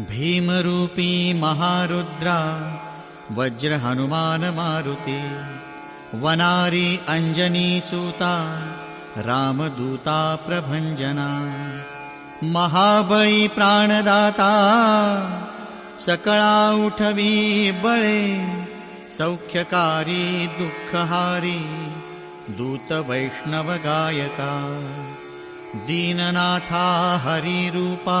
भीमरूपी महारुद्रा वज्रहनुमानमारुति वनारी अञ्जनीसूता रामदूता प्रभञ्जना महाबळी प्राणदाता सकळा उठवी बळे सौख्यकारी दुःखहारी दूतवैष्णवगायका दीननाथा हरिरूपा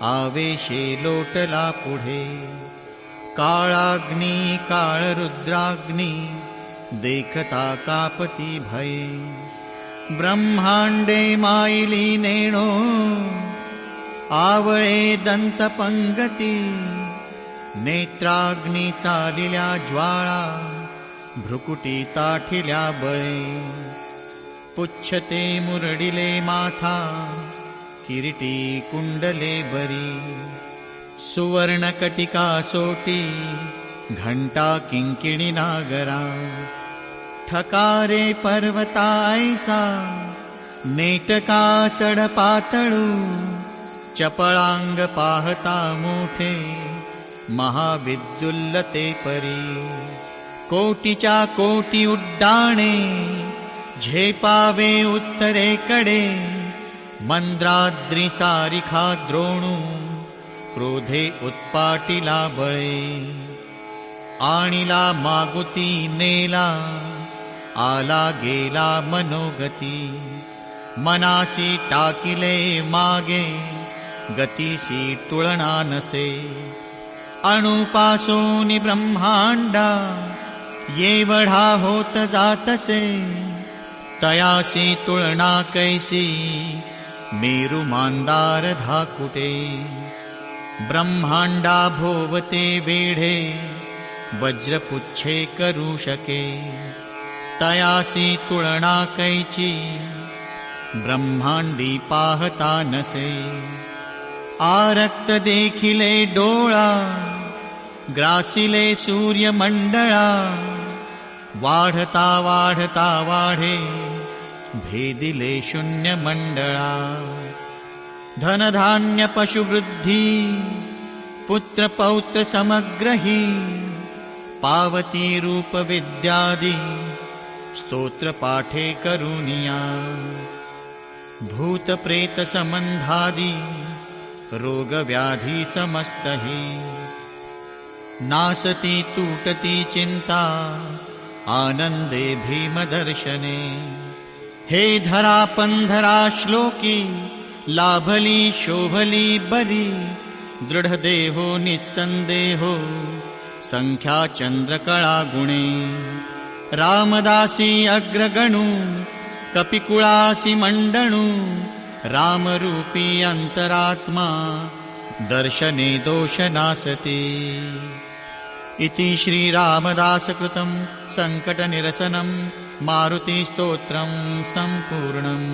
आवेशे लोटला पुढे. काळाग्नी काळरुद्राग्नी देखता कापती भये. ब्रह्माण्डे मायिली नेणो आवळे दन्तपङ्गती नेत्राग्नी चालिल्या ज्वाळा भ्रुकुटी ताठिल्या बळे. पुच्छते मुरडिले माथा किरीटी कुण्डले बरी सुवर्णकटिका सोटी घण्टा किङ्किणि नागरा ठकारे पर्वतायसा नेटका सडपातळू चपळाङ्ग पाहता मोठे महाविद्युल्लते परी कोटिचा कोटि उड्डाणे झेपावे उत्तरेकडे मन्द्राद्रिसारिखा द्रोणु क्रोधे उत्पाटिला बळे आणिला मागुती नेला आला गेला मनोगती। मनासी टाकिले मागे गतीसी तुळना नसे। अणुपासोनि ब्रह्माण्डा येवढा होत जातसे। तयासी तुळना कैसी मेरु मान्दार धाकुटे ब्रह्माण्डा भोवते वेढे वज्रपुच्छे करुषके तयासी तुळना कैची ब्रह्माण्डी पाहता नसे। आरक्त देखिले डोळा ग्रासिले सूर्यमण्डळा वाढता वाढता वाढे भेदिले शून्यमण्डळा धनधान्य पशुवृद्धि पुत्रपौत्र समग्रही पावती रूपविद्यादि स्तोत्रपाठे करुणिया। भूतप्रेतसम्बन्धादि रोगव्याधि समस्तहि। नासति तूटति चिन्ता आनन्दे भीमदर्शने हे धरा पन्धरा श्लोकी लाभली शोभली बली दृढदेहो निस्सन्देहो सङ्ख्याचन्द्रकला गुणे। रामदासी अग्रगणु कपिकुळासि मण्डणु रामरूपी अन्तरात्मा दर्शने दोषनासति इति श्रीरामदासकृतं सङ्कटनिरसनं मारुतिस्तोत्रं सम्पूर्णम्